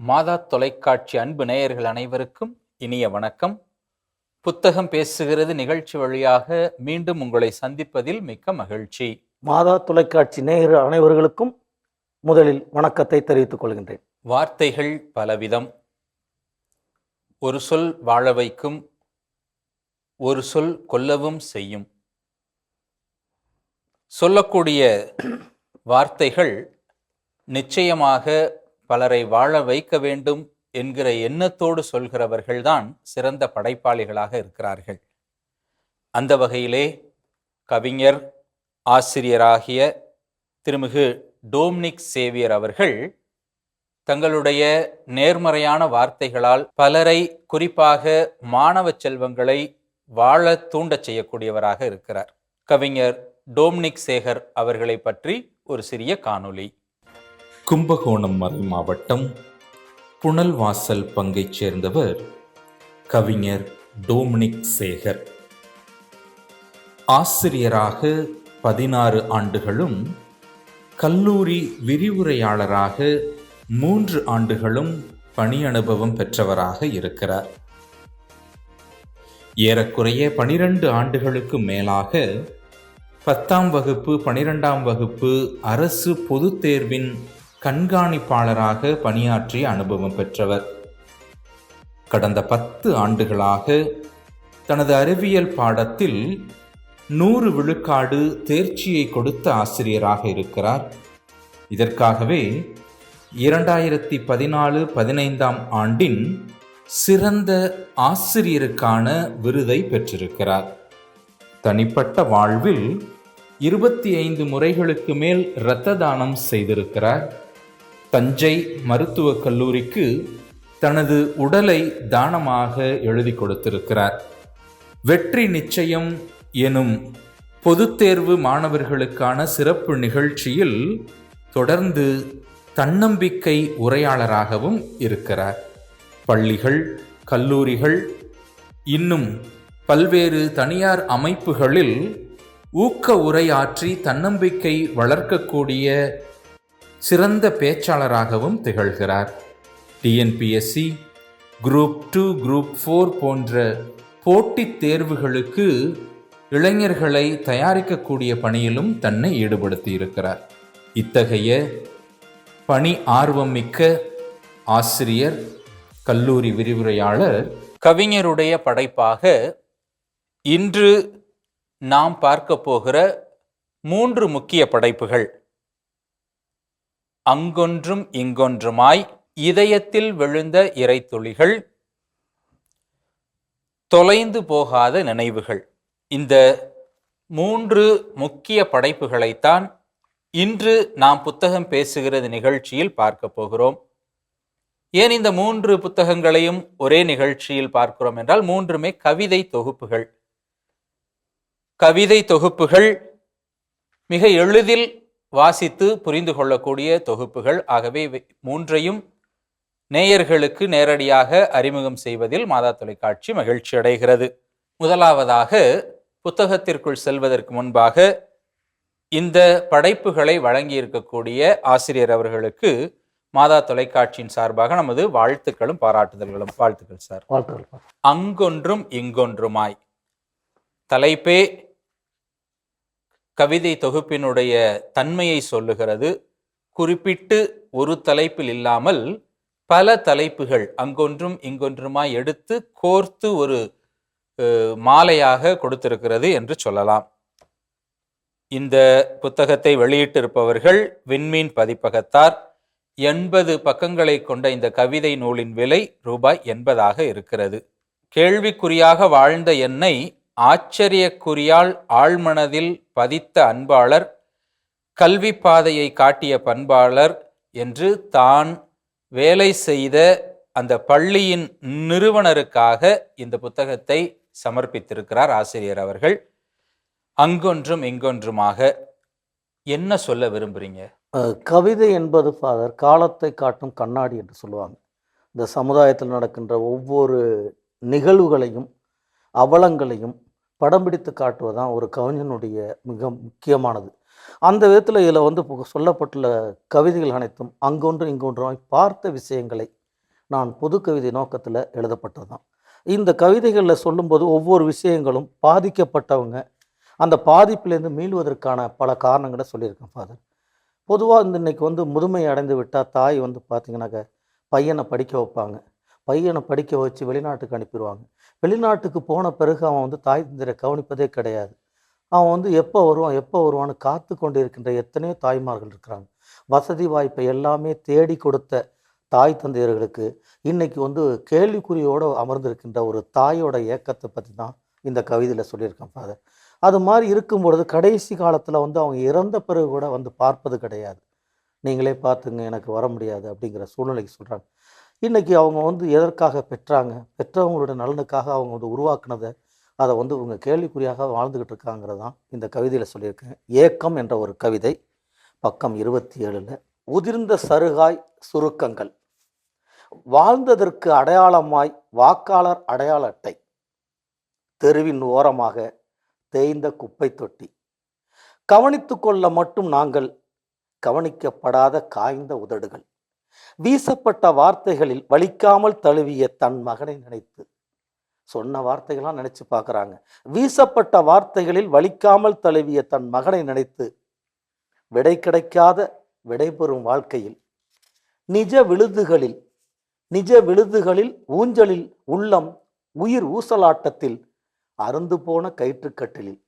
மாதா தொலைக்காட்சி அன்பு நேயர்கள் அனைவருக்கும் இனிய வணக்கம். புத்தகம் பேசுகிறது நிகழ்ச்சி வழியாக மீண்டும் உங்களை சந்திப்பதில் மிக்க மகிழ்ச்சி. மாதா தொலைக்காட்சி நேயர் அனைவர்களுக்கும் முதலில் வணக்கத்தை தெரிவித்துக் கொள்கின்றேன். வார்த்தைகள் பலவிதம். ஒரு சொல் வாழ வைக்கும் ஒரு சொல் கொல்லவும் செய்யும். சொல்லக்கூடிய வார்த்தைகள் நிச்சயமாக பலரை வாழ வைக்க வேண்டும் என்கிற எண்ணத்தோடு சொல்கிறவர்கள்தான் சிறந்த படைப்பாளிகளாக இருக்கிறார்கள். அந்த வகையிலே கவிஞர் ஆசிரியராகிய திருமிகு டோம்னிக் சேவியர் அவர்கள் தங்களுடைய நேர்மறையான வார்த்தைகளால் பலரை குறிப்பாக மாணவ செல்வங்களை வாழ தூண்டச் செய்யக்கூடியவராக இருக்கிறார். கவிஞர் டோம்னிக் சேகர் அவர்களை பற்றி ஒரு சிறிய காணொளி. கும்பகோணம் மறை மாவட்டம் புனல்வாசல் பங்கைச் சேர்ந்தவர் கவிஞர் டோமினிக் சேகர். ஆசிரியராக பதினாறு ஆண்டுகளும் கல்லூரி விரிவுரையாளராக மூன்று ஆண்டுகளும் பணி அனுபவம் பெற்றவராக இருக்கிறார். ஏறக்குறைய பனிரெண்டு ஆண்டுகளுக்கு மேலாக பத்தாம் வகுப்பு பனிரெண்டாம் வகுப்பு அரசு பொதுத் தேர்வின் கண்காணிப்பாளராக பணியாற்றிய அனுபவம் பெற்றவர். கடந்த பத்து ஆண்டுகளாக தனது அறிவியல் பாடத்தில் நூறு விழுக்காடு தேர்ச்சியை கொடுத்த ஆசிரியராக இருக்கிறார். இதற்காகவே இரண்டாயிரத்தி பதினாலு பதினைந்தாம் ஆண்டின் சிறந்த ஆசிரியருக்கான விருதை பெற்றிருக்கிறார். தனிப்பட்ட வாழ்வில் இருபத்தி ஐந்து முறைகளுக்கு மேல் இரத்த தானம் செய்திருக்கிறார். தஞ்சை மருத்துவக் கல்லூரிக்கு தனது உடலை தானமாக எழுதி கொடுத்திருக்கிறார். வெற்றி நிச்சயம் எனும் பொதுத் தேர்வு மாணவர்களுக்கான சிறப்பு நிகழ்ச்சியில் தொடர்ந்து தன்னம்பிக்கை உரையாளராகவும் இருக்கிறார். பள்ளிகள் கல்லூரிகள் இன்னும் பல்வேறு தனியார் அமைப்புகளில் ஊக்க உரையாற்றி தன்னம்பிக்கை வளர்க்கக்கூடிய சிறந்த பேச்சாளராகவும் திகழ்கிறார். TNPSC group two group four போன்ற போட்டித் தேர்வுகளுக்கு இளைஞர்களை தயாரிக்கக்கூடிய பணியிலும் தன்னை ஈடுபடுத்தி இருக்கிறார் இத்தகைய பணி ஆர்வம் மிக்க ஆசிரியர் கல்லூரி விரிவுரையாளர் கவிஞருடைய படைப்பாக இன்று நாம் பார்க்க போகிற மூன்று முக்கிய படைப்புகள். அங்கொன்றும் இங்கொன்றுமாய் இதயத்தில் விழுந்த இறைத்துளிகள் தொலைந்து போகாத நினைவுகள். இந்த மூன்று முக்கிய படைப்புகளைத்தான் இன்று நாம் புத்தகம் பேசுகிறது நிகழ்ச்சியில் பார்க்க போகிறோம். ஏன் இந்த மூன்று புத்தகங்களையும் ஒரே நிகழ்ச்சியில் பார்க்கிறோம் என்றால் மூன்றுமே கவிதை தொகுப்புகள். கவிதை தொகுப்புகள் மிக எளிதில் வாசித்து புரிந்து கொள்ளக்கூடிய தொகுப்புகள். ஆகவே மூன்றையும் நேயர்களுக்கு நேரடியாக அறிமுகம் செய்வதில் மாதா தொலைக்காட்சி மகிழ்ச்சி அடைகிறது. முதலாவதாக புத்தகத்திற்குள் செல்வதற்கு முன்பாக இந்த படைப்புகளை வழங்கியிருக்கக்கூடிய ஆசிரியர் அவர்களுக்கு மாதா தொலைக்காட்சியின் சார்பாக நமது வாழ்த்துக்களும் பாராட்டுதல்களும். வாழ்த்துக்கள் சார். வாழ்த்துக்கள் அங்கொன்றும் இங்கொன்றுமாய். தலைப்பே கவிதை தொகுப்பினுடைய தன்மையை சொல்லுகிறது. குறிப்பிட்டு ஒரு தலைப்பில் இல்லாமல் பல தலைப்புகள் அங்கொன்றும் இங்கொன்றுமாய் எடுத்து கோர்த்து ஒரு மாலையாக கொடுத்திருக்கிறது என்று சொல்லலாம். இந்த புத்தகத்தை வெளியிட்டிருப்பவர்கள் விண்மீன் பதிப்பகத்தார். எண்பது பக்கங்களை கொண்ட இந்த கவிதை நூலின் விலை ரூபாய் எண்பதாக இருக்கிறது. கேள்விக்குறியாக வாழ்ந்த என்னை ஆச்சரியக்குறியால் ஆழ்மனதில் பதித்த அன்பாளர் கல்வி பாதையை காட்டிய பண்பாளர் என்று தான் வேலை செய்த அந்த பள்ளியின் நிறுவனருக்காக இந்த புத்தகத்தை சமர்ப்பித்திருக்கிறார் ஆசிரியர் அவர்கள். அங்கொன்றும் இங்கொன்றுமாக என்ன சொல்ல விரும்புகிறீங்க கவிதை என்பது ஃபாதர் காலத்தை காட்டும் கண்ணாடி என்று சொல்லுவாங்க. இந்த சமுதாயத்தில் நடக்கின்ற ஒவ்வொரு நிகழ்வுகளையும் அவலங்களையும் படம் பிடித்து காட்டுவதுதான் ஒரு கவிஞனுடைய மிக முக்கியமானது. அந்த விதத்தில் இதில் வந்து சொல்லப்பட்டுள்ள கவிதைகள் அனைத்தும் அங்கொன்று இங்கொன்றுமாய் பார்த்த விஷயங்களை நான் புது கவிதை நோக்கத்தில் எழுதப்பட்டது தான். இந்த கவிதைகளில் சொல்லும்போது ஒவ்வொரு விஷயங்களும் பாதிக்கப்பட்டவங்க அந்த பாதிப்பிலேருந்து மீள்வதற்கான பல காரணங்களை சொல்லியிருக்கேன் ஃபாதர். பொதுவாக இந்த இன்னைக்கு வந்து முதுமை அடைந்து விட்டால் தாய் வந்து பார்த்திங்கனாக்க பையனை படிக்க வைப்பாங்க. பையனை படிக்க வச்சு வெளிநாட்டுக்கு அனுப்பிடுவாங்க. வெளிநாட்டுக்கு போன பிறகு அவன் வந்து தாய் தந்தையரை கவனிப்பதே கிடையாது. அவன் வந்து எப்போ வருவான் எப்போ வருவான்னு காத்து கொண்டு இருக்கின்ற எத்தனையோ தாய்மார்கள் இருக்கிறாங்க. வசதி வாய்ப்பை எல்லாமே தேடி கொடுத்த தாய் தந்தையர்களுக்கு இன்னைக்கு வந்து கேள்விக்குறியோடு அமர்ந்திருக்கின்ற ஒரு தாயோட ஏக்கத்தை பற்றி தான் இந்த கவிதையில் சொல்லியிருக்கேன் ஃபாதர் அது மாதிரி இருக்கும் பொழுது கடைசி காலத்தில் வந்து அவங்க இறந்த பிறகு கூட வந்து பார்ப்பது கிடையாது. நீங்களே பார்த்துங்க எனக்கு வர முடியாது அப்படிங்கிற சூழ்நிலைக்கு சொல்கிறாங்க இன்றைக்கி அவங்க வந்து எதற்காக பெற்றாங்க? பெற்றவங்களோட நலனுக்காக அவங்க வந்து உருவாக்குனதை அதை வந்து இவங்க கேள்விக்குறியாக வாழ்ந்துக்கிட்டு இருக்காங்கிறது தான் இந்த கவிதையில் சொல்லியிருக்கேன். ஏக்கம் என்ற ஒரு கவிதை பக்கம் இருபத்தி ஏழில் உதிர்ந்த சருகாய் சுருக்கங்கள். வாழ்ந்ததற்கு அடையாளமாய் வாக்காளர் அடையாள அட்டை. தெருவின் ஓரமாக தேய்ந்த குப்பை தொட்டி. கவனித்து கொள்ள மட்டும் நாங்கள் கவனிக்கப்படாத காய்ந்த உதடுகள். வீசப்பட்ட வார்த்தைகளில் வலிக்காமல் தழுவிய தன் மகனை நினைத்து. சொன்ன வார்த்தைகளாம் நினைச்சு பார்க்குறாங்க. வீசப்பட்ட வார்த்தைகளில் வலிக்காமல் தழுவிய தன் மகனை நினைத்து விடை கிடைக்காத விடைபெறும் வாழ்க்கையில் நிஜ விழுதுகளில் நிஜ விழுதுகளில் ஊஞ்சலில் உள்ளம் உயிர் ஊசலாட்டத்தில் அருந்து போன கயிற்றுக்கட்டிலில்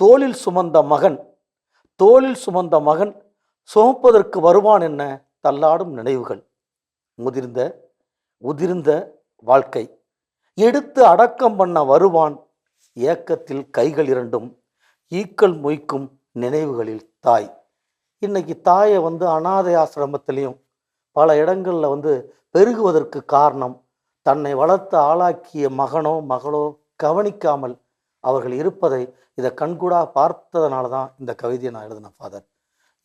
தோளில் சுமந்த மகன் தோளில் சுமந்த மகன் சுமப்பதற்கு வருவான் என்ன? தள்ளாடும் நினைவுகள் முதிர்ந்த உதிர்ந்த வாழ்க்கை. எடுத்து அடக்கம் பண்ண வருவான் ஏக்கத்தில் கைகள் இரண்டும் ஈக்கள் மொய்க்கும் நினைவுகளில் தாய். இன்னைக்கு தாயை வந்து அனாதை ஆசிரமத்திலையும் பல இடங்களில் வந்து பெருகுவதற்கு காரணம் தன்னை வளர்த்து ஆளாக்கிய மகனோ மகளோ கவனிக்காமல் அவர்கள் இருப்பதை இதை கண்கூடாக பார்த்ததுனால தான் இந்த கவிதையை நான் எழுதினேன் ஃபாதர்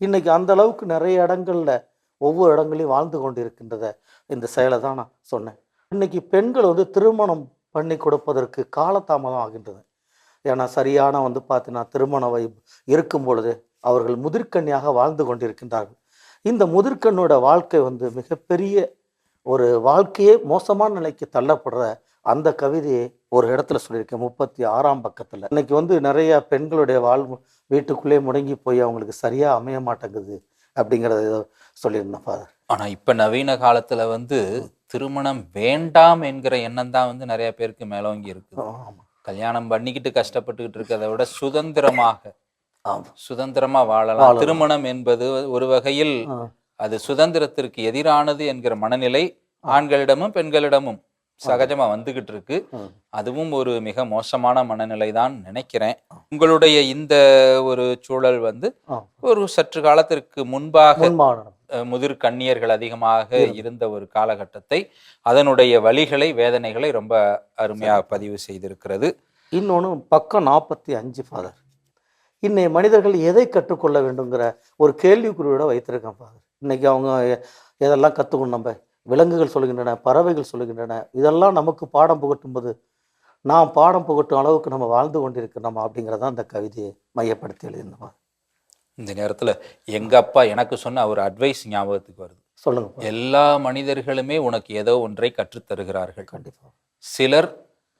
இன்னைக்கு அந்த அளவுக்கு நிறைய இடங்களில் ஒவ்வொரு இடங்களையும் வாழ்ந்து கொண்டிருக்கின்றத இந்த செயலை தான் நான் சொன்னேன். இன்னைக்கு பெண்கள் வந்து திருமணம் பண்ணி கொடுப்பதற்கு காலதாமதம் ஆகின்றது. ஏன்னா சரியான வந்து பார்த்தீங்கன்னா திருமண வை இருக்கும் பொழுது அவர்கள் முதிர்கண்ணியாக வாழ்ந்து கொண்டிருக்கின்றார்கள். இந்த முதிர்கண்ணோட வாழ்க்கை வந்து மிகப்பெரிய ஒரு வாழ்க்கையே மோசமான நிலைக்கு தள்ளப்படுற அந்த கவிதையை ஒரு இடத்துல சொல்லியிருக்கேன் முப்பத்தி ஆறாம் பக்கத்தில். இன்னைக்கு வந்து நிறைய பெண்களுடைய வாழ்வு வீட்டுக்குள்ளே முடங்கி போய் அவங்களுக்கு சரியாக அமைய மாட்டேங்குது அப்படிங்கிறத சொல்லியிருந்தேன் ஃபாதர் ஆனா இப்ப நவீன காலத்துல வந்து திருமணம் வேண்டாம் என்கிற எண்ணம் தான் வந்து நிறைய பேருக்கு மேலோங்கி இருக்குது. ஆமாம் கல்யாணம் பண்ணிக்கிட்டு கஷ்டப்பட்டுக்கிட்டு இருக்கிறத விட சுதந்திரமாக சுதந்திரமா வாழலாம். திருமணம் என்பது ஒரு வகையில். அது சுதந்திரத்திற்கு எதிரானது என்கிற மனநிலை ஆண்களிடமும் பெண்களிடமும். சகஜமா வந்துகிட்டு இருக்கு. அதுவும் ஒரு மிக மோசமான மனநிலை தான் நினைக்கிறேன் உங்களுடைய இந்த ஒரு சூழல் வந்து. ஒரு சற்று காலத்திற்கு முன்பாக முதிர் கன்னியர்கள் அதிகமாக இருந்த ஒரு காலகட்டத்தை அதனுடைய வழிகளை வேதனைகளை ரொம்ப அருமையாக பதிவு செய்திருக்கிறது. இன்னொன்று பக்கம் நாற்பத்தி அஞ்சு ஃபாதர் இன்னைய மனிதர்கள் எதை கற்றுக்கொள்ள வேண்டுங்கிற ஒரு கேள்விக்குறியோட வைத்திருக்கேன் ஃபாதர் இன்னைக்கு அவங்க எதெல்லாம் கற்றுக்கணும் நம்ம? விலங்குகள் சொல்கின்றன பறவைகள் சொல்கின்றன இதெல்லாம் நமக்கு பாடம் புகட்டும்போது நாம் பாடம் புகட்டும் அளவுக்கு நம்ம வாழ்ந்து கொண்டிருக்கிறோம் அப்படிங்கிறதான் அந்த கவிதையை மையப்படுத்தி எழுதியிருந்தேன் ஃபாதர். இந்த நேரத்துல எங்க அப்பா எனக்கு சொன்ன ஒரு அட்வைஸ் ஞாபகத்துக்கு வருது சொல்லுங்க. எல்லா மனிதர்களுமே உனக்கு ஏதோ ஒன்றை கற்றுத் தருகிறார்கள் கண்டிப்பா சிலர்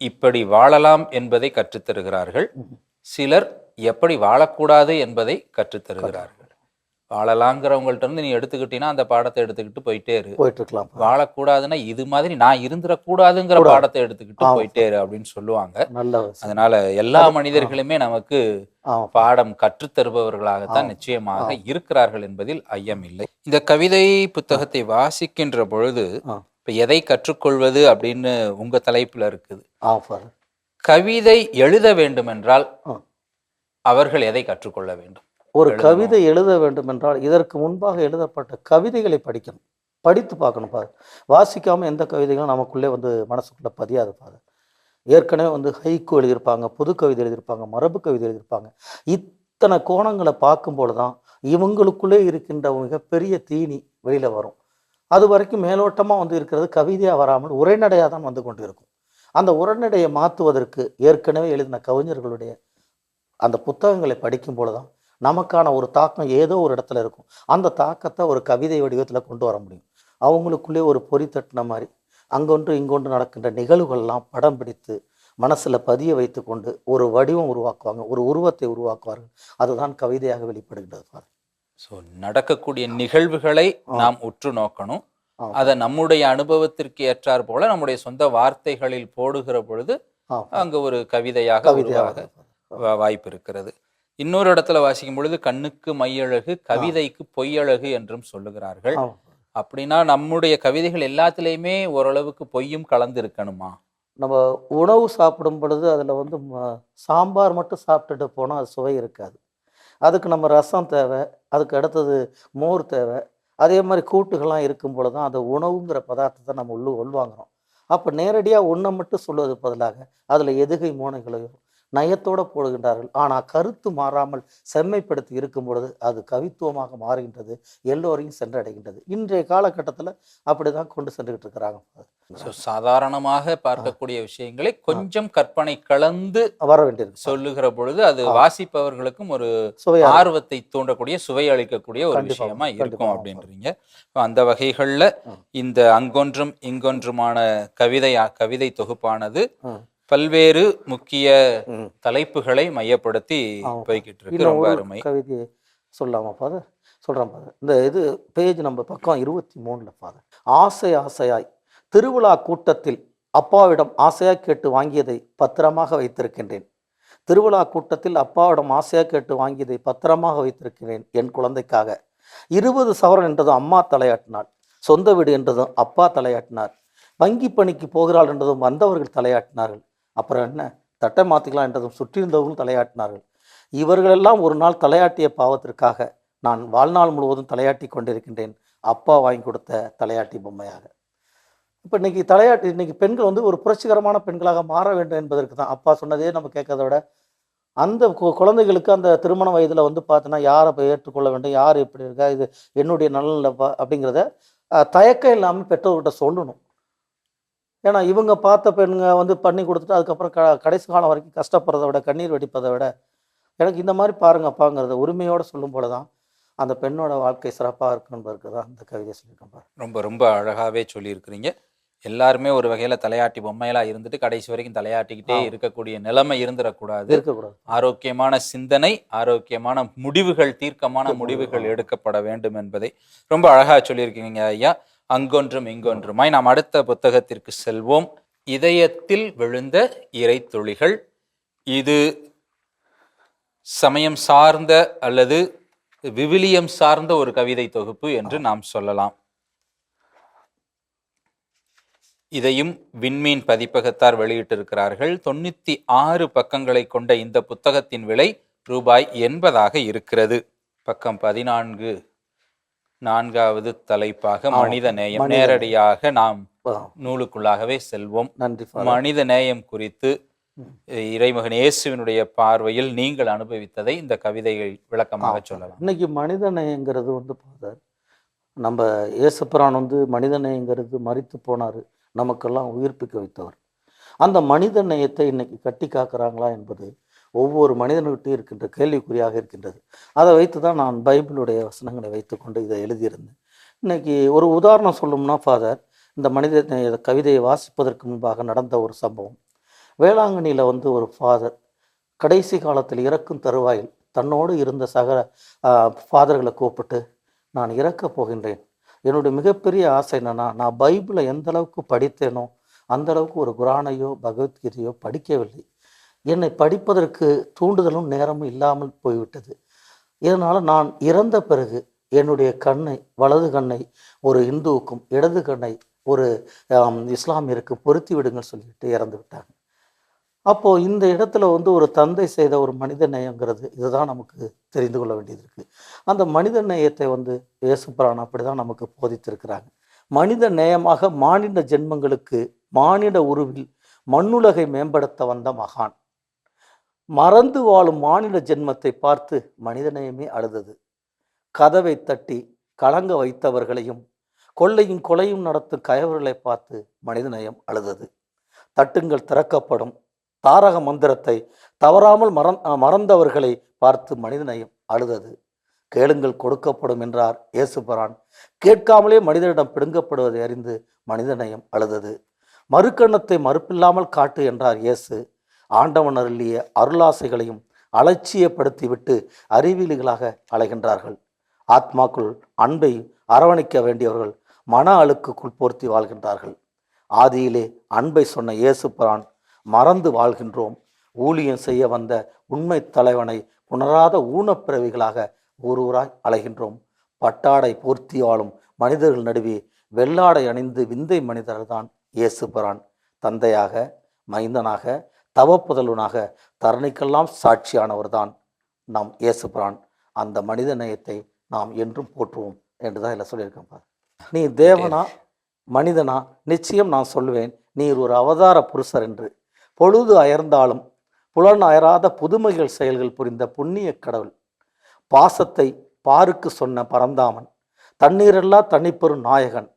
இப்படி வாழலாம் என்பதை கற்றுத் தருகிறார்கள் ம். சிலர் எப்படி வாழக்கூடாது என்பதை கற்றுத் தருகிறார்கள் வாழலாங்கிறவங்கள்ட்ட இருந்து நீ எடுத்துக்கிட்டீங்கன்னா அந்த பாடத்தை எடுத்துக்கிட்டு போயிட்டே இரு போயிட்டு இருக்கலாம். வாழக்கூடாதுன்னா இது மாதிரி நான் இருந்துடக்கூடாதுங்கிற கூடாது. பாடத்தை எடுத்துக்கிட்டு. போயிட்டே இரு அப்படின்னு சொல்லுவாங்க. அதனால எல்லா மனிதர்களுமே நமக்கு பாடம் கற்றுத் தருபவர்களாகத்தான் ஆம். நிச்சயமாக இருக்கிறார்கள் என்பதில் ஐயம் இல்லை இந்த கவிதை புத்தகத்தை வாசிக்கின்ற பொழுது. இப்ப எதை கற்றுக்கொள்வது அப்படின்னு உங்க தலைப்புல இருக்குது கவிதை எழுத வேண்டும் என்றால். அவர்கள் எதை கற்றுக்கொள்ள வேண்டும் ஒரு. கவிதை எழுத வேண்டும் என்றால் இதற்கு முன்பாக எழுதப்பட்ட கவிதைகளை படிக்கணும். படித்து பார்க்கணும் பாரு. வாசிக்காம எந்த கவிதைகளும் நமக்குள்ளே வந்து மனசுக்குள்ள பதியாது பாரு. ஏற்கனவே வந்து ஹைக்கு எழுதியிருப்பாங்க புது கவிதை எழுதியிருப்பாங்க மரபு கவிதை எழுதியிருப்பாங்க. இத்தனை கோணங்களை பார்க்கும்போது தான் இவங்களுக்குள்ளே இருக்கின்ற மிகப்பெரிய தீனி வெளியில் வரும். அது வரைக்கும் மேலோட்டமாக வந்து இருக்கிறது கவிதையாக வராமல் உரைநடையாக தான் வந்து கொண்டு இருக்கும் அந்த உரைநடையை மாற்றுவதற்கு ஏற்கனவே எழுதின கவிஞர்களுடைய அந்த புத்தகங்களை படிக்கும்போது தான் நமக்கான ஒரு தாக்கம் ஏதோ ஒரு இடத்துல இருக்கும். அந்த தாக்கத்தை ஒரு கவிதை வடிவத்தில் கொண்டு வர முடியும். அவங்களுக்குள்ளே ஒரு பொறி தட்டின மாதிரி அங்கொன்று இங்கொன்று நடக்கின்ற நிகழ்வுகள்லாம் படம் பிடித்து மனசில் பதிய வைத்து கொண்டு ஒரு வடிவம் உருவாக்குவாங்க ஒரு உருவத்தை உருவாக்குவார்கள். அதுதான் கவிதையாக வெளிப்படுகின்றது ஸோ நடக்கக்கூடிய நிகழ்வுகளை நாம் உற்று நோக்கணும். அதை நம்முடைய அனுபவத்திற்கு ஏற்றார் போல நம்முடைய சொந்த வார்த்தைகளில் போடுகிற பொழுது அங்க ஒரு கவிதையாக வாய்ப்பு இருக்கிறது. இன்னொரு இடத்துல வாசிக்கும் பொழுது கண்ணுக்கு மையழகு கவிதைக்கு பொய்யழகு என்றும் சொல்லுகிறார்கள். அப்படின்னா நம்முடைய கவிதைகள் எல்லாத்துலேயுமே ஓரளவுக்கு பொய்யும் கலந்து இருக்கணுமா நம்ம உணவு சாப்பிடும் பொழுது அதில் வந்து சாம்பார் மட்டும் சாப்பிட்டுட்டு போனால் அது சுவை இருக்காது. அதுக்கு நம்ம ரசம் தேவை அதுக்கு அடுத்தது மோர் தேவை. அதே மாதிரி கூட்டுகள்லாம் இருக்கும் பொழுது தான் அந்த உணவுங்கிற பதார்த்தத்தை நம்ம உள்ளு உள்வாங்குறோம். அப்போ நேரடியாக ஒன்றை மட்டும் சொல்வது பதிலாக அதில் எதுகை மோனைகளையோ நயத்தோடு போடுகின்றார்கள் ஆனால் கருத்து மாறாமல் செம்மைப்படுத்தி இருக்கும் பொழுது அது கவித்துவமாக மாறுகின்றது எல்லோரையும் சென்றடைகின்றது இன்றைய காலகட்டத்தில் அப்படி தான் கொண்டு சென்றுக்கிட்டு இருக்கிறாங்க ஸோ சாதாரணமாக பார்க்கக்கூடிய விஷயங்களை கொஞ்சம் கற்பனை கலந்து வர வேண்டியிருக்கு சொல்லுகிற பொழுது அது. வாசிப்பவர்களுக்கும் ஒரு சுவையாக ஆர்வத்தை தூண்டக்கூடிய சுவை அளிக்கக்கூடிய ஒரு விஷயமா இருக்கும். அப்படின்றீங்க அந்த வகைகள்ல. இந்த அங்கொன்றும் இங்கொன்றுமான கவிதை கவிதை தொகுப்பானது. பல்வேறு முக்கிய. தலைப்புகளை மையப்படுத்தி. போய்கிட்டு இருக்கு ரொம்ப அருமை. கவிதையை சொல்லலாமா ஃபாதர்? சொல்கிறேன் ஃபாதர். இந்த இது பேஜ் நம்ம பக்கம் இருபத்தி மூணில் ஃபாதர். ஆசை ஆசையாய் திருவிழா கூட்டத்தில் அப்பாவிடம் ஆசையாக கேட்டு வாங்கியதை பத்திரமாக வைத்திருக்கின்றேன். திருவிழா கூட்டத்தில் அப்பாவிடம் ஆசையாக கேட்டு வாங்கியதை பத்திரமாக வைத்திருக்கிறேன் என் குழந்தைக்காக. இருபது சவரன் என்றதும் அம்மா தலையாட்டினாள். சொந்த வீடு என்றதும் அப்பா தலையாட்டினார். வங்கி பணிக்கு போகிறாள் என்றதும் வந்தவர்கள் தலையாட்டினார்கள். அப்புறம் என்ன? தட்டை மாற்றிக்கலாம் என்றதும் சுற்றியிருந்தவர்களும் தலையாட்டினார்கள். இவர்களெல்லாம் ஒரு நாள் தலையாட்டிய பாவத்திற்காக நான் வாழ்நாள் முழுவதும் தலையாட்டி கொண்டிருக்கின்றேன். அப்பா வாங்கி கொடுத்த தலையாட்டி பொம்மையாக. இப்போ இன்னைக்கு தலையாட்டி இன்றைக்கி பெண்கள் வந்து ஒரு புரட்சிகரமான பெண்களாக மாற வேண்டும் என்பதற்கு தான். அப்பா சொன்னதே நம்ம கேட்கறத விட அந்த கு- குழந்தைகளுக்கு அந்த திருமண வயதில் வந்து பார்த்தோன்னா யாரை போய் ஏற்றுக்கொள்ள வேண்டும் யார் எப்படி இருக்கா இது என்னுடைய நலனில்ப்பா அப்படிங்கிறத தயக்கம் இல்லாமல் பெற்றோர்கிட்ட சொல்லணும். ஏன்னா இவங்க பார்த்த பெண்ங்க வந்து பண்ணி கொடுத்துட்டு அதுக்கப்புறம் க கடைசி காலம் வரைக்கும் கஷ்டப்படுறதை விட கண்ணீர் வெடிப்பதை விட எனக்கு இந்த மாதிரி பாருங்கப்பாங்கிறத உரிமையோடு சொல்லும் போல தான் அந்த பெண்ணோட வாழ்க்கை சிறப்பாக இருக்குன்றதுக்கு தான் இந்த கவிதை சொல்லியிருக்கேன் பாரு ரொம்ப ரொம்ப அழகாவே சொல்லியிருக்கிறீங்க. எல்லாருமே ஒரு வகையில தலையாட்டி பொம்மையெல்லாம் இருந்துட்டு கடைசி வரைக்கும் தலையாட்டிக்கிட்டே. இருக்கக்கூடிய நிலைமை இருந்துடக்கூடாது. இருக்கக்கூடாது. ஆரோக்கியமான சிந்தனை ஆரோக்கியமான முடிவுகள் தீர்க்கமான முடிவுகள். எடுக்கப்பட வேண்டும் என்பதை ரொம்ப அழகா சொல்லியிருக்கீங்க ஐயா. அங்கொன்றும் இங்கொன்றுமாய் நாம் அடுத்த புத்தகத்திற்கு செல்வோம். இதயத்தில் விழுந்த இறை துளிகள் இது சமயம் சார்ந்த அல்லது விவிலியம் சார்ந்த ஒரு கவிதை தொகுப்பு என்று நாம் சொல்லலாம். இதையும் விண்மீன் பதிப்பகத்தார் வெளியிட்டிருக்கிறார்கள். தொண்ணூத்தி ஆறு பக்கங்களை கொண்ட இந்த புத்தகத்தின் விலை ரூபாய் எண்பதாக இருக்கிறது. பக்கம் பதினான்கு. நான்காவது தலைப்பாக. மனித நேயம். மனித நேரடியாக நாம் நூலுக்குள்ளாகவே செல்வோம். நன்றி மனித நேயம் குறித்து. இறைமகன் இயேசுவினுடைய பார்வையில் நீங்கள் அனுபவித்ததை இந்த கவிதையை விளக்கமாக சொல்லலாம். இன்னைக்கு மனிதநேயங்கிறது வந்து ஃபாதர் நம்ம இயேசுப்பிரான் வந்து மனிதநேயங்கிறது மறித்து போனார். நமக்கெல்லாம் உயிர்ப்பிக்க வைத்தவர். அந்த மனித நேயத்தை இன்னைக்கு கட்டி காக்குறாங்களா என்பது ஒவ்வொரு மனிதனுக்கிட்டையும் இருக்கின்ற கேள்விக்குறியாக இருக்கின்றது. அதை வைத்து தான் நான் பைபிளுடைய வசனங்களை வைத்துக்கொண்டு இதை எழுதியிருந்தேன். இன்னைக்கு ஒரு உதாரணம் சொல்லணும்னா ஃபாதர் இந்த மனித கவிதையை வாசிப்பதற்கு முன்பாக நடந்த ஒரு சம்பவம். வேளாங்கண்ணியில் வந்து ஒரு ஃபாதர் கடைசி காலத்தில் இறக்கும் தருவாயில் தன்னோடு இருந்த சக ஃபாதர்களை கூப்பிட்டு நான் இறக்கப் போகின்றேன். என்னுடைய மிகப்பெரிய ஆசை என்னென்னா நான் பைபிளை எந்த அளவுக்கு படித்தேனோ அந்தளவுக்கு ஒரு குரானையோ பகவத்கீதையோ படிக்கவில்லை. என்னை படிப்பதற்கு தூண்டுதலும் நேரமும் இல்லாமல் போய்விட்டது. இதனால் நான் இறந்த பிறகு என்னுடைய கண்ணை வலது கண்ணை ஒரு இந்துவுக்கும் இடது கண்ணை ஒரு இஸ்லாமியருக்கு பொருத்தி விடுங்கள் சொல்லிட்டு இறந்து விட்டாங்க. அப்போ இந்த இடத்துல வந்து ஒரு தந்தை செய்த ஒரு மனித நேயங்கிறது இதுதான் நமக்கு தெரிந்து கொள்ள வேண்டியது இருக்கு. அந்த மனித நேயத்தை வந்து இயேசுபிரான் அப்படிதான் நமக்கு போதித்திருக்கிறாங்க. மனித நேயமாக மானிட ஜென்மங்களுக்கு மானிட உருவில் மண்ணுலகை மேம்படுத்த வந்த மகான். மறந்து வாழும் மாநில ஜென்மத்தை பார்த்து மனிதநேயமே அழுதது. கதவை தட்டி கலங்க வைத்தவர்களையும் கொள்ளையும் கொலையும் நடத்தும் கயவர்களை பார்த்து மனிதநேயம் அழுதது. தட்டுங்கள் திறக்கப்படும். தாரக மந்திரத்தை தவறாமல் மறந் மறந்தவர்களை பார்த்து மனிதநேயம் அழுதது. கேளுங்கள் கொடுக்கப்படும் என்றார் இயேசுபரான். கேட்காமலே மனிதனிடம் பிடுங்கப்படுவதை அறிந்து மனிதநேயம் அழுதது. மறுக்கண்ணத்தை மறுப்பில்லாமல் காட்டு என்றார் இயேசு. ஆண்டவன் அருளிய அருளாசைகளையும் அலட்சியப்படுத்திவிட்டு அறிவியலிகளாக அலைகின்றார்கள். ஆத்மாக்குள் அன்பை அரவணைக்க வேண்டியவர்கள் மன அழுக்குக்குள் போர்த்தி வாழ்கின்றார்கள். ஆதியிலே அன்பை சொன்ன இயேசுபிரான் மறந்து வாழ்கின்றோம். ஊழியம் செய்ய வந்த உண்மை தலைவனை உணராத ஊனப்பிறவிகளாக ஒருவராய் அலைகின்றோம். பட்டாடை போர்த்தி வாழும் மனிதர்கள் நடுவே வெள்ளாடை அணிந்து விந்தை மனிதர்தான் இயேசுபிரான் தந்தையாக மைந்தனாக தவப்புதல்வனாக தரணிக்கெல்லாம் சாட்சியானவர்தான் நம் இயேசுபிரான். அந்த மனித நேயத்தை நாம் என்றும் போற்றுவோம் என்று தான் இதில் சொல்லியிருக்கேன் பாரு. நீ தேவனா? மனிதனா? நிச்சயம் நான் சொல்லுவேன். நீர் ஒரு அவதார புருஷர் என்று. பொழுது அயர்ந்தாலும் புலன் அயராத புதுமைகள் செயல்கள் புரிந்த புண்ணிய கடவுள். பாசத்தை பாருக்கு சொன்ன பரந்தாமன். தண்ணீரெல்லா தனிப்பெரும் நாயகன்.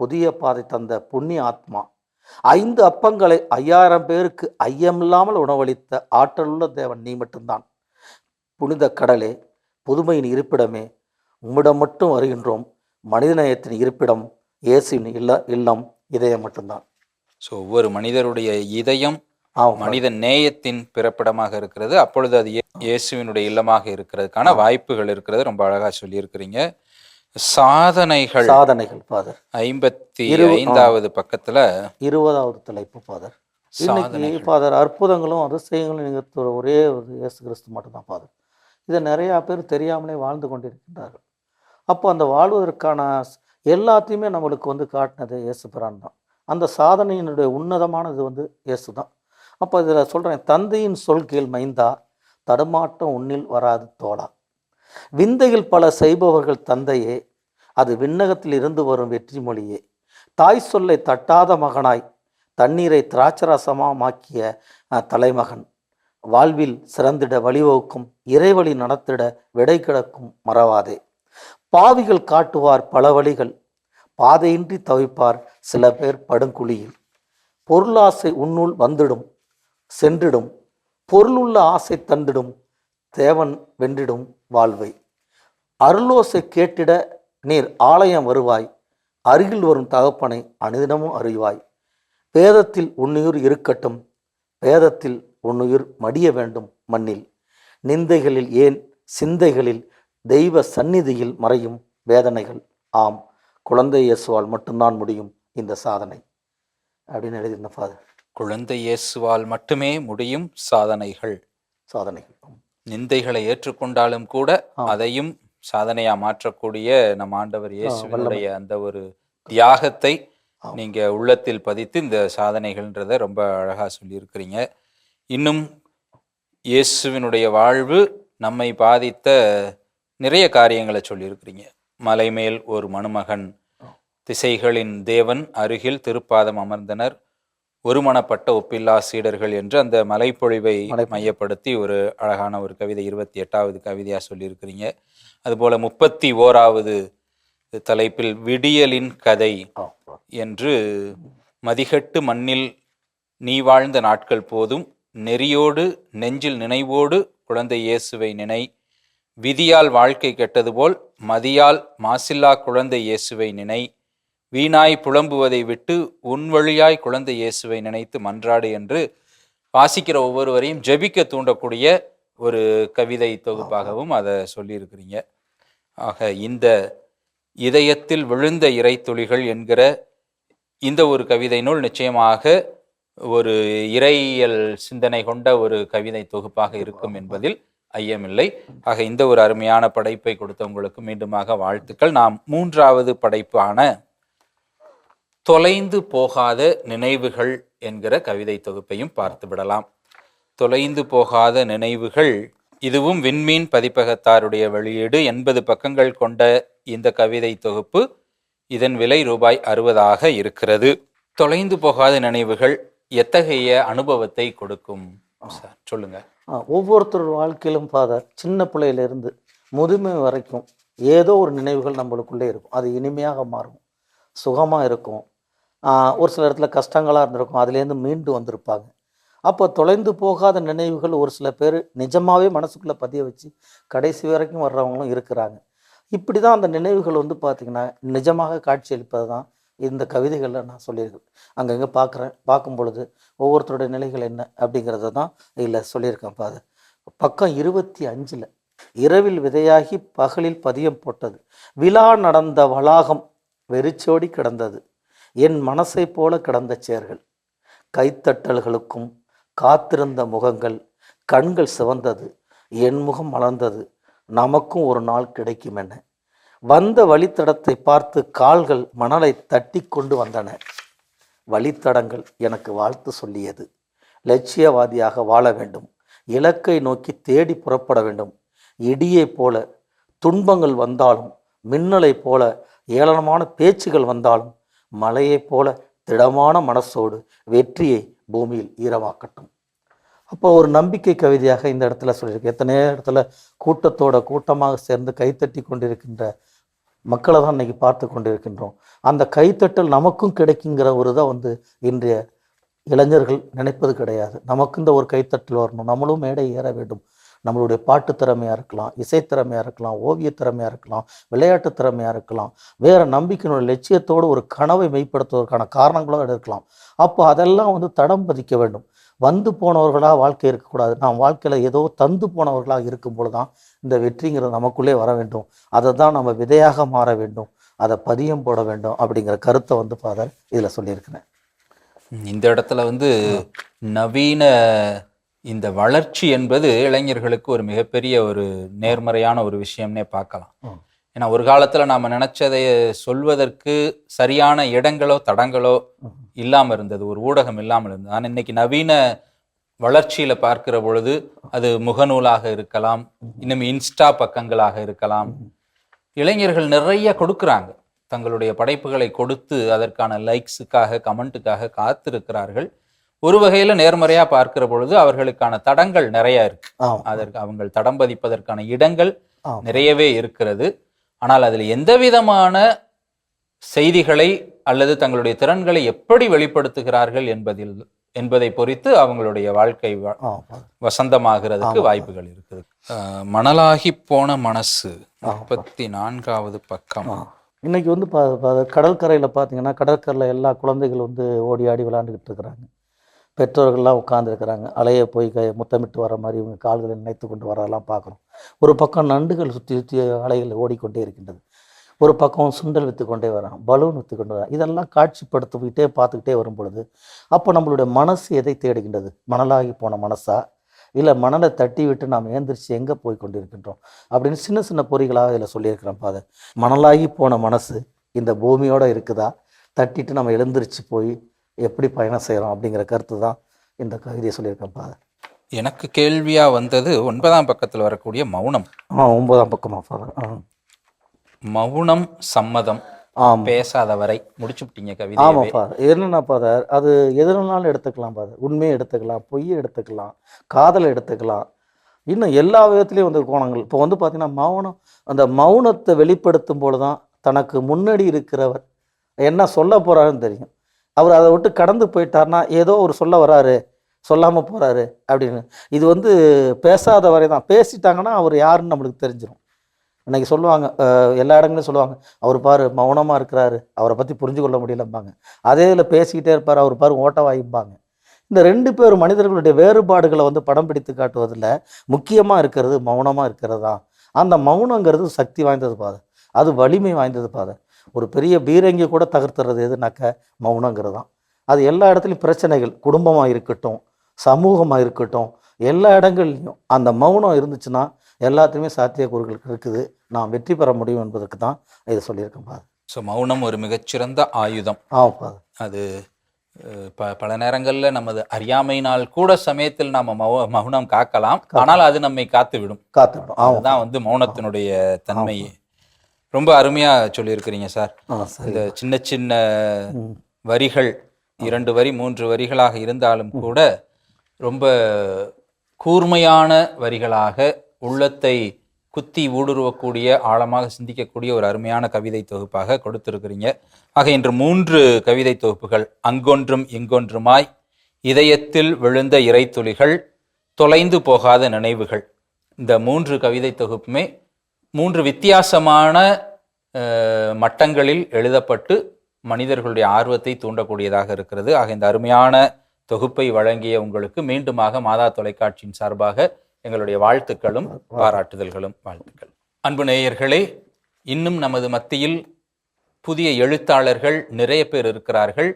புதிய பாதை தந்த புண்ணிய ஆத்மா. ஐந்து அப்பங்களை ஐயாயிரம் பேருக்கு ஐயமில்லாமல் உணவளித்த ஆற்றலுள்ள தேவன் நீ மட்டும்தான். புனித கடலே புதுமையின் இருப்பிடமே உம்மிடம் மட்டும் வருகின்றோம். மனிதநேயத்தின் இருப்பிடம் இயேசுவின் இல்ல இல்லம் இதயம் மட்டும்தான். ஸோ ஒவ்வொரு மனிதருடைய இதயம் மனித நேயத்தின் பிறப்பிடமாக இருக்கிறது. அப்பொழுது அது இயே- இயேசுவினுடைய இல்லமாக இருக்கிறதுக்கான வாய்ப்புகள் இருக்கிறது. ரொம்ப அழகா சொல்லியிருக்கிறீங்க. சாதனைகள். சாதனைகள் ஃபாதர் ஐம்பத்தி. ஐந்தாவது பக்கத்துல இருபதாவது தலைப்பு ஃபாதர் இன்னைக்கு ஃபாதர் அற்புதங்களும் அதிசயங்களும் நிகழ்த்துற ஒரே ஒரு இயேசு கிறிஸ்து மட்டும்தான் ஃபாதர் இதை நிறையா பேர் தெரியாமலே வாழ்ந்து கொண்டிருக்கின்றார்கள். அப்போ அந்த வாழ்வதற்கான எல்லாத்தையுமே நம்மளுக்கு வந்து காட்டினது இயேசு பிரான் தான். அந்த சாதனையினுடைய உன்னதமானது வந்து இயேசு தான். அப்போ இதில் சொல்கிறேன் தந்தையின் சொல் கீழ் மைந்தா தடுமாட்டம் உன்னில் வராது தோழா. விந்தைகள் பல செய்பவர்கள் தந்தையே அது விண்ணகத்தில் இருந்து வரும் வெற்றி மொழியே தாய் சொல்லை தட்டாத மகனாய் தண்ணீரை திராட்சரசமாக்கிய தலைமகன். வாழ்வில் சிறந்திட வழிவகுக்கும் இறைவழி நடத்திட விடை கிடக்கும் மறவாதே. பாவிகள் காட்டுவார் பல வழிகள் பாதையின்றி தவிப்பார் சில பேர் படுங்குழியில். பொருளாசை உன்னுள் வந்துடும் சென்றிடும் பொருளுள்ள ஆசை தந்திடும் தேவன் வென்றிடும் வாழ்வை. அருளோசை கேட்டிட நீர் ஆலயம் வருவாய் அருகில் வரும் தகப்பனை அனுதினமும் அறிவாய். வேதத்தில் உன்னுயிர் இருக்கட்டும் வேதத்தில் உன்னுயிர் மடிய வேண்டும் மண்ணில். நிந்தைகளில் ஏன் சிந்தைகளில் தெய்வ சந்நிதியில் மறையும் வேதனைகள். ஆம் குழந்தை இயேசுவால் மட்டும்தான் முடியும் இந்த சாதனை. அப்படின்னு எழுதியிருந்த ஃபாதர் குழந்தை இயேசுவால் மட்டுமே முடியும் சாதனைகள். சாதனைகள். நிந்தைகளை ஏற்றுக்கொண்டாலும் கூட. அதையும் சாதனையா மாற்றக்கூடிய நம் ஆண்டவர் இயேசுவினுடைய அந்த ஒரு தியாகத்தை. நீங்க உள்ளத்தில் பதித்து இந்த சாதனைகள்ன்றத ரொம்ப அழகா சொல்லியிருக்கிறீங்க. இன்னும் இயேசுவினுடைய வாழ்வு நம்மை பாதித்த நிறைய காரியங்களை சொல்லியிருக்கிறீங்க. மலைமேல் ஒரு மணுமகன் திசைகளின் தேவன் அருகில் திருப்பாதம் அமர்ந்தனர். ஒருமனப்பட்ட ஒப்பில்லா சீடர்கள் என்று அந்த மலைப்பொழிவை மலைப்பொழிவு. மையப்படுத்தி ஒரு அழகான ஒரு கவிதை இருபத்தி எட்டாவது கவிதையா சொல்லியிருக்கிறீங்க. அதுபோல முப்பத்தி ஓராவது தலைப்பில் விடியலின் கதை என்று மதிகட்டு மண்ணில் நீ வாழ்ந்த நாட்கள் போதும் நெறியோடு நெஞ்சில் நினைவோடு குழந்தை இயேசுவை நினை விதியால் வாழ்க்கை கெட்டது போல் மதியால் மாசில்லா குழந்தை இயேசுவை நினை வீணாய் புலம்புவதை விட்டு உன் வழியாய் குழந்தை இயேசுவை நினைத்து மன்றாடு என்று வாசிக்கிற ஒவ்வொருவரையும் ஜெபிக்க தூண்டக்கூடிய ஒரு கவிதை தொகுப்பாகவும் அதை சொல்லியிருக்கிறீங்க. ஆக இந்த இதயத்தில் விழுந்த இறைத்துளிகள் என்கிற இந்த ஒரு கவிதை நூல் நிச்சயமாக ஒரு இறையியல் சிந்தனை கொண்ட ஒரு கவிதை தொகுப்பாக இருக்கும் என்பதில் ஐயமில்லை. ஆக இந்த ஒரு அருமையான படைப்பை கொடுத்தவங்களுக்கு மீண்டுமாக வாழ்த்துக்கள். நாம் மூன்றாவது படைப்பான தொலைந்து போகாத நினைவுகள் என்கிற கவிதை தொகுப்பையும் பார்த்து விடலாம். தொலைந்து போகாத நினைவுகள் இதுவும் விண்மீன் பதிப்பகத்தாருடைய வெளியீடு. எண்பது பக்கங்கள் கொண்ட இந்த கவிதை தொகுப்பு இதன் விலை ரூபாய் அறுபதாக இருக்கிறது. தொலைந்து போகாத நினைவுகள் எத்தகைய அனுபவத்தை கொடுக்கும்? சார் சொல்லுங்க. ஒவ்வொருத்தர் வாழ்க்கையிலும் ஃபாதர் சின்ன பிள்ளையிலிருந்து முதுமை வரைக்கும் ஏதோ ஒரு நினைவுகள் நம்மளுக்குள்ளே இருக்கும். அது இனிமையாக மாறும். சுகமாக இருக்கும். ஒரு சில இடத்துல கஷ்டங்களாக இருந்திருக்கும். அதுலேருந்து மீண்டு வந்திருப்பாங்க. அப்போ தொலைந்து போகாத நினைவுகள் ஒரு சில பேர் நிஜமாகவே மனசுக்குள்ளே பதிய வச்சு கடைசி வரைக்கும் வர்றவங்களும் இருக்கிறாங்க. இப்படி தான் அந்த நினைவுகள் வந்து பார்த்திங்கன்னா நிஜமாக காட்சியளிப்பது தான் இந்த கவிதைகளில் நான் சொல்லியிருக்கேன். அங்கங்கே பார்க்குறேன் பார்க்கும் பொழுது ஒவ்வொருத்தருடைய நிலைகள் என்ன அப்படிங்கிறத தான் இதில் சொல்லியிருக்கேன் பாது பக்கம் இருபத்தி அஞ்சில் இரவில் விதையாகி பகலில் பதியம் போட்டது விழா நடந்த வளாகம் வெறிச்சோடி கிடந்தது என் மனசை போல கிடந்த சேர்கள் கைத்தட்டல்களுக்கும் காத்திருந்த முகங்கள் கண்கள் சிவந்தது என் முகம் மலர்ந்தது. நமக்கும் ஒரு நாள் கிடைக்கும் என வந்த வழித்தடத்தை பார்த்து கால்கள் மணலை தட்டி கொண்டு வந்தன. வழித்தடங்கள் எனக்கு வாழ்த்து சொல்லியது. லட்சியவாதியாக வாழ வேண்டும். இலக்கை நோக்கி தேடி புறப்பட வேண்டும். இடியைப் போல துன்பங்கள் வந்தாலும் மின்னலைப் போல ஏளனமான பேச்சுகள் வந்தாலும் மலையைப் போல திடமான மனசோடு வெற்றியை பூமியில் ஈரமாக்கட்டும். அப்போ ஒரு நம்பிக்கை கவிதையாக இந்த இடத்துல சொல்லியிருக்கு. எத்தனையோ இடத்துல கூட்டத்தோட கூட்டமாக சேர்ந்து கைத்தட்டி கொண்டிருக்கின்ற மக்களை தான் இன்னைக்கு பார்த்து கொண்டிருக்கின்றோம். அந்த கைத்தட்டல் நமக்கும் கிடைக்குங்கிற ஒரு தான் வந்து இன்றைய இளைஞர்கள் நினைப்பது கிடையாது. நமக்கு இந்த ஒரு கைத்தட்டல் வரணும். நம்மளும் மேடை ஏற வேண்டும். நம்மளுடைய பாட்டு திறமையாக இருக்கலாம் இசை திறமையாக இருக்கலாம் ஓவிய திறமையாக இருக்கலாம் விளையாட்டு திறமையாக இருக்கலாம் வேறு நம்பிக்கையினுடைய லட்சியத்தோடு ஒரு கனவை மெய்ப்படுத்துவதற்கான காரணங்களும் இருக்கலாம். அப்போ அதெல்லாம் வந்து தடம் பதிக்க வேண்டும். வந்து போனவர்களாக வாழ்க்கை இருக்கக்கூடாது. நாம் வாழ்க்கையில் ஏதோ தந்து போனவர்களாக இருக்கும் பொழுது தான் இந்த வெற்றிங்கிறது நமக்குள்ளே வர வேண்டும். அதை தான் நம்ம விதையாக மாற வேண்டும். அதை பதியம் போட வேண்டும் அப்படிங்கிற கருத்தை வந்து ஃபாதர் இதில் சொல்லியிருக்கிறேன் இந்த இடத்துல வந்து நவீன இந்த வளர்ச்சி என்பது இளைஞர்களுக்கு ஒரு மிகப்பெரிய ஒரு நேர்மறையான ஒரு விஷயம்னே பார்க்கலாம். ஏன்னா ஒரு காலத்துல நாம நினைச்சதை சொல்வதற்கு சரியான இடங்களோ தடங்களோ ம். இல்லாம இருந்தது. ஒரு ஊடகம் இல்லாமல் இருந்தது. ஆனால் இன்னைக்கு நவீன வளர்ச்சியில பார்க்கிற பொழுது அது முகநூலாக இருக்கலாம் இன்னும் இன்ஸ்டா பக்கங்களாக இருக்கலாம். இளைஞர்கள் நிறைய கொடுக்குறாங்க. தங்களுடைய படைப்புகளை கொடுத்து அதற்கான லைக்ஸுக்காக கமெண்ட்டுக்காக காத்திருக்கிறார்கள். ஒரு வகையில நேர்மறையா பார்க்கிற பொழுது அவர்களுக்கான தடங்கள் நிறைய இருக்கு. அதற்கு அவங்க தடம் பதிப்பதற்கான இடங்கள் நிறையவே இருக்கிறது. ஆனால் அதில் எந்த விதமான செய்திகளை அல்லது தங்களுடைய திறன்களை எப்படி வெளிப்படுத்துகிறார்கள் என்பதில் என்பதை பொறுத்து அவங்களுடைய வாழ்க்கை வசந்தமாகிறதுக்கு. வாய்ப்புகள் இருக்குது. மணலாகி போன மனசு. முப்பத்தி நான்காவது பக்கம். இன்னைக்கு வந்து கடற்கரையில் பார்த்தீங்கன்னா கடற்கரையில் எல்லா குழந்தைகள் வந்து ஓடி ஆடி விளையாண்டுக்கிட்டு இருக்கிறாங்க. பெற்றோர்கள்லாம் உட்காந்துருக்கிறாங்க அலைய போய் கை முத்தமிட்டு வர மாதிரி இவங்க கால்களை நினைத்து கொண்டு வரதெல்லாம் பார்க்குறோம். ஒரு பக்கம் நண்டுகள் சுற்றி சுற்றி அலைகள் ஓடிக்கொண்டே இருக்கின்றது. ஒரு பக்கம் சுண்டல் விற்று கொண்டே வரான் பலூன் விற்று கொண்டு வரான் இதெல்லாம் காட்சிப்படுத்திக்கிட்டே பார்த்துக்கிட்டே வரும் பொழுது அப்போ நம்மளுடைய மனசு எதை தேடுகின்றது? மணலாகி போன மனசா? இல்லை மணலை தட்டி விட்டு நாம் ஏந்திரிச்சு எங்கே போய் கொண்டிருக்கின்றோம்? அப்படின்னு சின்ன சின்ன பொறிகளாக இதில் சொல்லியிருக்கிறேன் பாதை மணலாகி போன மனசு இந்த பூமியோடு இருக்குதா? தட்டிட்டு நம்ம எழுந்திரிச்சு போய் எப்படி பயணம் செய்கிறோம் அப்படிங்கிற கருத்து தான் இந்த கவிதையை சொல்லியிருக்கேன் பாதை எனக்கு கேள்வியா வந்தது ஒன்பதாம் பக்கத்தில் வரக்கூடிய மௌனம். ஆ ஒன்பதாம் பக்கமா ஃபாதர் மௌனம் சம்மதம் பேசாத வரை முடிச்சு விட்டீங்க கவிதை ஆமாம் ஃபாதர் என்னென்ன ஃபாதர் அது எதுனாலும் எடுத்துக்கலாம் ஃபாதர் உண்மையை எடுத்துக்கலாம் பொய்யை எடுத்துக்கலாம் காதலை எடுத்துக்கலாம். இன்னும் எல்லா விதத்துலேயும் வந்து கோணங்கள். இப்போ வந்து பார்த்தீங்கன்னா மௌனம் அந்த மௌனத்தை வெளிப்படுத்தும் பொழுது தான் தனக்கு முன்னாடி இருக்கிறவர் என்ன சொல்ல போகிறாருன்னு தெரியும். அவர் அதை விட்டு கடந்து போயிட்டார்னா ஏதோ ஒரு சொல்ல வராரு சொல்லாமல் போகிறாரு அப்படின்னு. இது வந்து பேசாத வரை தான். பேசிட்டாங்கன்னா அவர் யாருன்னு நம்மளுக்கு தெரிஞ்சிடும் இன்றைக்கி சொல்லுவாங்க எல்லா இடங்களையும் சொல்லுவாங்க அவர் பாரு மௌனமாக இருக்கிறாரு. அவரை பற்றி புரிஞ்சு கொள்ள முடியலம்பாங்க. அதே இதில் பேசிக்கிட்டே இருப்பார். அவர் பாரு ஓட்டவாயிம்பாங்க இந்த ரெண்டு பேர் மனிதர்களுடைய வேறுபாடுகளை வந்து படம் பிடித்து காட்டுவதில் முக்கியமாக இருக்கிறது மௌனமாக இருக்கிறது தான். அந்த மௌனங்கிறது சக்தி வாய்ந்தது பாதை. அது வலிமை வாய்ந்தது பாதை. ஒரு பெரிய பீரங்கி கூட தகர்த்துறது எதுனாக்க மௌனங்கிறது தான் அது எல்லா இடத்துலையும் பிரச்சனைகள் குடும்பமாக இருக்கட்டும் சமூகமாக இருக்கட்டும் எல்லா இடங்கள்லையும் அந்த மௌனம் இருந்துச்சுன்னா எல்லாத்துலேயுமே சாத்தியக்கூறுகள் இருக்குது. நான் வெற்றி பெற முடியும் என்பதற்கு தான் இதை சொல்லியிருக்கேன் பாது ஸோ மௌனம் ஒரு மிகச்சிறந்த ஆயுதம். ஆமாம் அது ப பல நேரங்களில் நமது அறியாமையினால் கூட சமயத்தில் நாம மௌ மௌனம் காக்கலாம். ஆனால் அது நம்மை காத்து விடும் காத்துவிடும். ஆமாம் அதுதான் வந்து மௌனத்தினுடைய தன்மை ரொம்ப அருமையா சொல்லியிருக்கிறீங்க சார். இந்த சின்ன சின்ன. வரிகள் இரண்டு வரி மூன்று வரிகளாக இருந்தாலும் கூட ரொம்ப கூர்மையான வரிகளாக உள்ளத்தை குத்தி ஊடுருவக்கூடிய ஆழமாக சிந்திக்கக்கூடிய ஒரு அருமையான கவிதை தொகுப்பாக கொடுத்திருக்கிறீங்க. ஆக இன்று மூன்று கவிதை தொகுப்புகள் அங்கொன்றும் இங்கொன்றுமாய் இதயத்தில் விழுந்த இறைத்துளிகள் தொலைந்து போகாத நினைவுகள். இந்த மூன்று கவிதை தொகுப்புமே மூன்று வித்தியாசமான மட்டங்களில் எழுதப்பட்டு மனிதர்களுடைய ஆர்வத்தை தூண்டக்கூடியதாக இருக்கிறது. ஆக இந்த அருமையான தொகுப்பை வழங்கிய உங்களுக்கு மீண்டுமாக மாதா தொலைக்காட்சியின் சார்பாக எங்களுடைய வாழ்த்துக்களும் பாராட்டுதல்களும் வாழ்த்துக்கள். அன்பு நேயர்களே இன்னும் நமது மத்தியில் புதிய எழுத்தாளர்கள் நிறைய பேர் இருக்கிறார்கள்.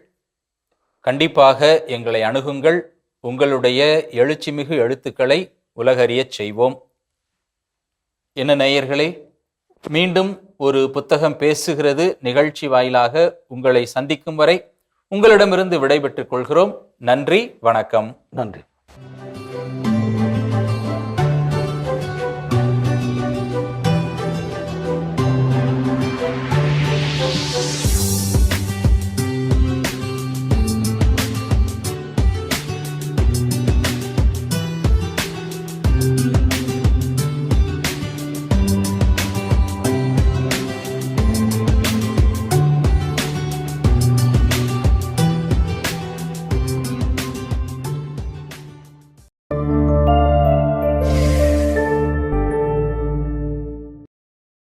கண்டிப்பாக எங்களை அணுகுங்கள். உங்களுடைய எழுச்சிமிகு எழுத்துக்களை உலகறியச் செய்வோம். என்ன நேயர்களே மீண்டும் ஒரு புத்தகம் பேசுகிறது. நிகழ்ச்சி வாயிலாக உங்களை சந்திக்கும் வரை உங்களிடமிருந்து விடைபெற்றுக் கொள்கிறோம். நன்றி வணக்கம். நன்றி.